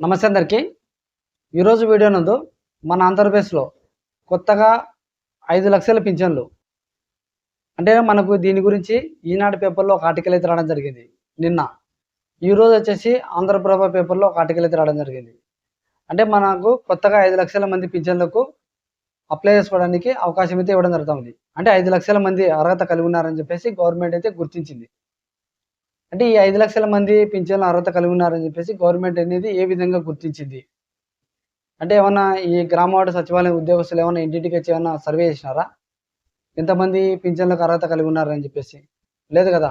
నమస్తే అందరికీ. ఈరోజు వీడియో నందు మన ఆంధ్రప్రదేశ్లో కొత్తగా ఐదు లక్షల పింఛన్లు. అంటే మనకు దీని గురించి ఈనాడు పేపర్లో ఒక ఆర్టికల్ అయితే రావడం జరిగింది. నిన్న. ఈరోజు వచ్చేసి ఆంధ్రప్రభ పేపర్లో ఒక ఆర్టికల్ అయితే రావడం జరిగింది. అంటే మనకు కొత్తగా ఐదు లక్షల మంది పింఛన్లకు అప్లై చేసుకోవడానికి అవకాశం అయితే ఇవ్వడం జరుగుతుంది. అంటే ఐదు లక్షల మంది అర్హత కలిగి ఉన్నారని చెప్పేసి గవర్నమెంట్ అయితే గుర్తించింది. అంటే ఈ ఐదు లక్షల మంది పింఛన్ల అర్హత కలిగి ఉన్నారని చెప్పేసి గవర్నమెంట్ అనేది ఏ విధంగా గుర్తించింది? అంటే ఏమన్నా ఈ గ్రామ సచివాలయం ఉద్యోగస్తులు ఏమైనా ఇంటింటికి వచ్చి ఏమన్నా సర్వే చేసినారా? ఎంతమంది పింఛన్లకు అర్హత కలిగి ఉన్నారని చెప్పేసి. లేదు కదా?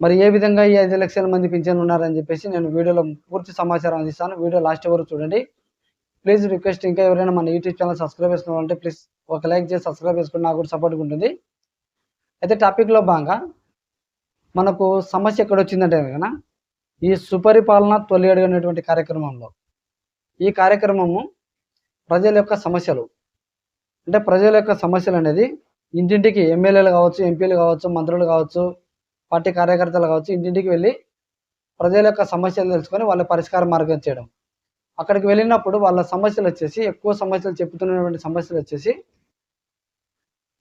మరి ఏ విధంగా ఈ ఐదు లక్షల మంది పింఛన్లు ఉన్నారని చెప్పేసి నేను వీడియోలో పూర్తి సమాచారం అందిస్తాను. వీడియో లాస్ట్ వరకు చూడండి. ప్లీజ్ రిక్వెస్ట్ ఇంకా ఎవరైనా మన యూట్యూబ్ ఛానల్ సబ్స్క్రైబ్ చేసుకోవాలంటే ప్లీజ్ ఒక లైక్ చేసి సబ్స్క్రైబ్ చేసుకుని నాకు కూడా సపోర్ట్గా ఉంటుంది. అయితే టాపిక్లో భాగంగా మనకు సమస్య ఎక్కడ వచ్చిందంటే కనుక ఈ సుపరిపాలన తొలి అడుగు కార్యక్రమంలో. ఈ కార్యక్రమము ప్రజల యొక్క సమస్యలు. అంటే ప్రజల యొక్క సమస్యలు అనేది ఇంటింటికి ఎమ్మెల్యేలు కావచ్చు ఎంపీలు కావచ్చు మంత్రులు కావచ్చు పార్టీ కార్యకర్తలు కావచ్చు ఇంటింటికి వెళ్ళి ప్రజల యొక్క సమస్యలు తెలుసుకొని వాళ్ళ పరిష్కార మార్గం చేయడం. అక్కడికి వెళ్ళినప్పుడు వాళ్ళ సమస్యలు వచ్చేసి ఎక్కువ సమస్యలు చెప్తున్నటువంటి సమస్యలు వచ్చేసి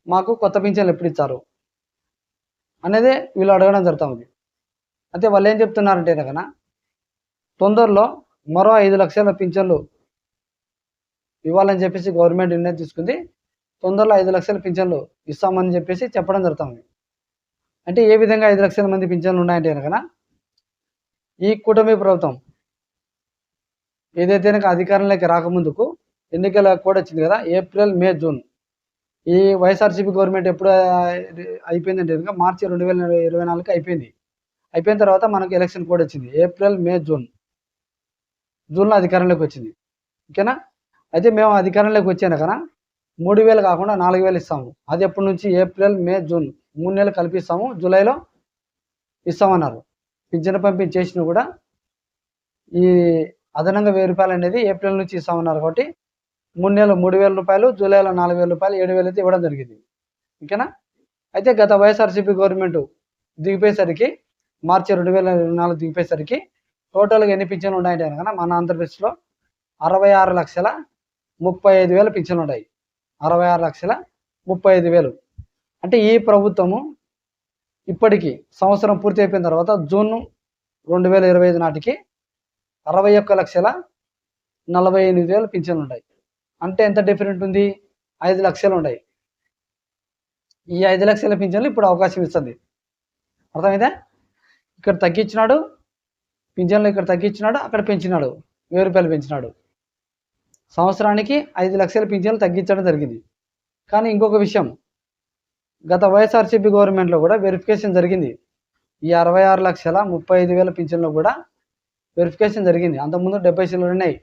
మాకు కొత్త పింఛన్లు ఎప్పుడు ఇచ్చారు? అనేది వీళ్ళు అడగడం జరుగుతుంది. అయితే వాళ్ళు ఏం చెప్తున్నారంటే కనుక తొందరలో మరో ఐదు లక్షల పింఛన్లు ఇవ్వాలని చెప్పేసి గవర్నమెంట్ నిర్ణయం తీసుకుంది. తొందరలో ఐదు లక్షల పింఛన్లు ఇస్తామని చెప్పేసి చెప్పడం జరుగుతుంది. అంటే ఏ విధంగా ఐదు లక్షల మంది పింఛన్లు ఉన్నాయంటే కనుక ఈ కూటమి ప్రభుత్వం ఏదైతే అధికారంలోకి రాకముందుకు ఎన్నికల కూడా వచ్చింది కదా ఏప్రిల్ మే జూన్ ఈ వైఎస్ఆర్సీపీ గవర్నమెంట్ ఎప్పుడు అయిపోయిందంటే కనుక మార్చి రెండు వేల ఇరవై నాలుగుకి అయిపోయింది. అయిపోయిన తర్వాత మనకు ఎలక్షన్ కోడ్ వచ్చింది. April May June. జూన్లో అధికారంలోకి వచ్చింది. ఓకేనా? అయితే మేము అధికారంలోకి వచ్చాను కదా మూడు వేలు కాకుండా నాలుగు వేలు ఇస్తాము. అది ఎప్పటి నుంచి? April May June. మూడు నెలలు కల్పిస్తాము జూలైలో ఇస్తామన్నారు. పింఛన్ పంపిణీ చేసిన కూడా ఈ అదనంగా వెయ్యి రూపాయలు అనేది ఏప్రిల్ నుంచి ఇస్తామన్నారు కాబట్టి మూడు నెలలు మూడు వేల రూపాయలు జూలైలో నాలుగు వేల రూపాయలు ఏడు వేలు అయితే ఇవ్వడం జరిగింది. ఓకేనా? అయితే గత వైఎస్ఆర్సీపీ గవర్నమెంట్ దిగిపోయేసరికి మార్చి రెండు వేల ఇరవై నాలుగు దిగిపోయేసరికి టోటల్గా ఎన్ని పింఛన్లు ఉన్నాయంటే కనుక మన ఆంధ్రప్రదేశ్లో అరవై ఆరు లక్షల ముప్పై ఐదు వేల పింఛన్లు ఉన్నాయి. అరవై ఆరు లక్షల ముప్పై ఐదు వేలు. అంటే ఈ ప్రభుత్వము ఇప్పటికి సంవత్సరం పూర్తి అయిపోయిన తర్వాత జూన్ రెండు వేల ఇరవై ఐదు నాటికి అరవై ఒక్క లక్షల నలభై ఎనిమిది వేలు పింఛన్లు ఉన్నాయి. అంటే ఎంత డిఫరెంట్ ఉంది? ఐదు లక్షలు ఉన్నాయి. ఈ ఐదు లక్షల పింఛన్లు ఇప్పుడు అవకాశం ఇస్తుంది. అర్థమైందా? ఇక్కడ తగ్గించినాడు పింఛన్లు ఇక్కడ తగ్గించినాడు అక్కడ పెంచినాడు. వెయ్యి రూపాయలు పెంచినాడు. సంవత్సరానికి ఐదు లక్షల పింఛన్లు తగ్గించడం జరిగింది. కానీ ఇంకొక విషయం గత వైఎస్ఆర్సీపీ గవర్నమెంట్లో కూడా వెరిఫికేషన్ జరిగింది. ఈ అరవై ఆరు లక్షల ముప్పై ఐదు వేల పింఛన్లు కూడా వెరిఫికేషన్ జరిగింది. అంతకుముందు డెబ్బై చిల్లర ఉన్నాయి.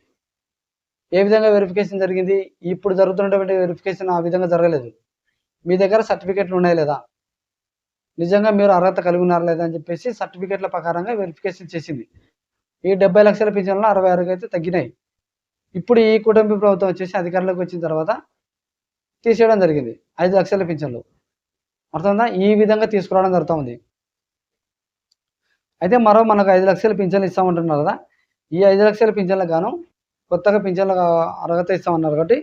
ఏ విధంగా వెరిఫికేషన్ జరిగింది? ఇప్పుడు జరుగుతున్నటువంటి వెరిఫికేషన్ ఆ విధంగా జరగలేదు. మీ దగ్గర సర్టిఫికేట్లు ఉన్నాయి లేదా? నిజంగా మీరు అర్హత కలిగి ఉన్నారు లేదా అని చెప్పేసి సర్టిఫికేట్ల ప్రకారంగా వెరిఫికేషన్ చేసింది. ఈ డెబ్బై లక్షల పింఛన్లు అరవై ఆరుకి అయితే తగ్గినాయి. ఇప్పుడు ఈ కుటుంబ ప్రభుత్వం వచ్చేసి అధికారంలోకి వచ్చిన తర్వాత తీసేయడం జరిగింది. ఐదు లక్షల పింఛన్లు. అర్థమైందా? ఈ విధంగా తీసుకురావడం జరుగుతుంది అయితే మరో మనకు ఐదు లక్షల పింఛన్లు ఇస్తామంటున్నారు కదా? ఈ ఐదు లక్షల పింఛన్లకు గాను కొత్తగా పింఛన్ల అర్హత ఇస్తామన్నారు కాబట్టి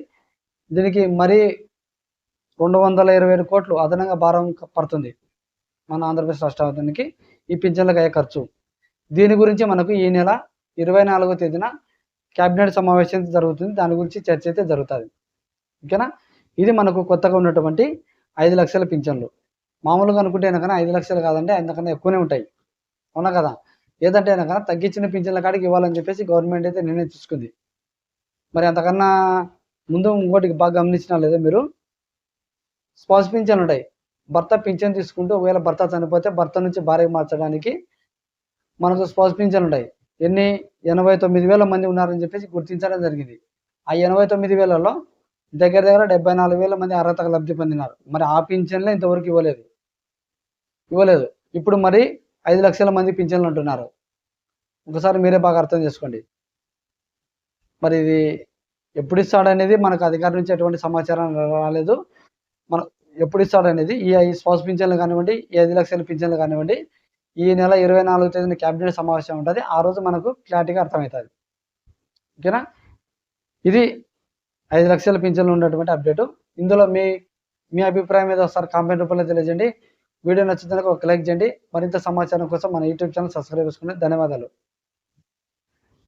దీనికి మరీ రెండు వందల ఇరవై ఏడు కోట్లు అదనంగా భారం పడుతుంది మన ఆంధ్రప్రదేశ్ రాష్ట్రానికి ఈ పింఛన్లకు అయ్యే ఖర్చు. దీని గురించి మనకు ఈ నెల ఇరవై నాలుగో తేదీన క్యాబినెట్ సమావేశం జరుగుతుంది. దాని గురించి చర్చ అయితే జరుగుతుంది. ఓకేనా? ఇది మనకు కొత్తగా ఉన్నటువంటి ఐదు లక్షల పింఛన్లు. మామూలుగా అనుకుంటే కనుక ఐదు లక్షలు కాదంటే అంతకన్నా ఎక్కువనే ఉంటాయి. అవునా కదా? ఏదంటే కనుక తగ్గించిన పింఛన్ల కాడికి ఇవ్వాలని చెప్పేసి గవర్నమెంట్ అయితే నిర్ణయం తీసుకుంది. మరి అంతకన్నా ముందు ఇంకోటి బాగా గమనించినా లేదా మీరు? స్పాస్ పింఛన్ ఉంటాయి. భర్త పింఛన్ తీసుకుంటూ ఒకవేళ భర్త చనిపోతే భర్త నుంచి భార్య మార్చడానికి మనకు స్పాస్ పింఛన్ ఉంటాయి. ఎన్ని? ఎనభై తొమ్మిది వేల మంది ఉన్నారని చెప్పేసి గుర్తించడం జరిగింది. ఆ ఎనభై తొమ్మిది వేలలో దగ్గర దగ్గర డెబ్బై నాలుగు వేల మంది అర్హతకు లబ్ధి పొందినారు. మరి ఆ పింఛన్లే ఇంతవరకు ఇవ్వలేదు. ఇవ్వలేదు. ఇప్పుడు మరి ఐదు లక్షల మంది పింఛన్లు అంటున్నారు. ఒకసారి మీరే బాగా అర్థం చేసుకోండి. మరి ఇది ఎప్పుడు ఇస్తాడనేది మనకు అధికారం నుంచి ఎటువంటి సమాచారం రాలేదు. మన ఎప్పుడు ఇస్తాడనేది ఈ ఐ స్పాస్ పింఛన్లు కానివ్వండి ఈ ఐదు లక్షల పింఛన్లు కానివ్వండి ఈ నెల ఇరవై నాలుగు తేదీన క్యాబినెట్ సమావేశం ఉంటుంది. ఆ రోజు మనకు క్లారిటీగా అర్థమవుతుంది. ఓకేనా? ఇది ఐదు లక్షల పింఛన్లు ఉన్నటువంటి అప్డేటు. ఇందులో మీ మీ అభిప్రాయం మీద ఒకసారి కామెంట్ రూపంలో తెలియజేయండి. వీడియో నచ్చితే ఒక లైక్ చేయండి. మరింత సమాచారం కోసం మన యూట్యూబ్ ఛానల్ సబ్స్క్రైబ్ చేసుకోండి ధన్యవాదాలు.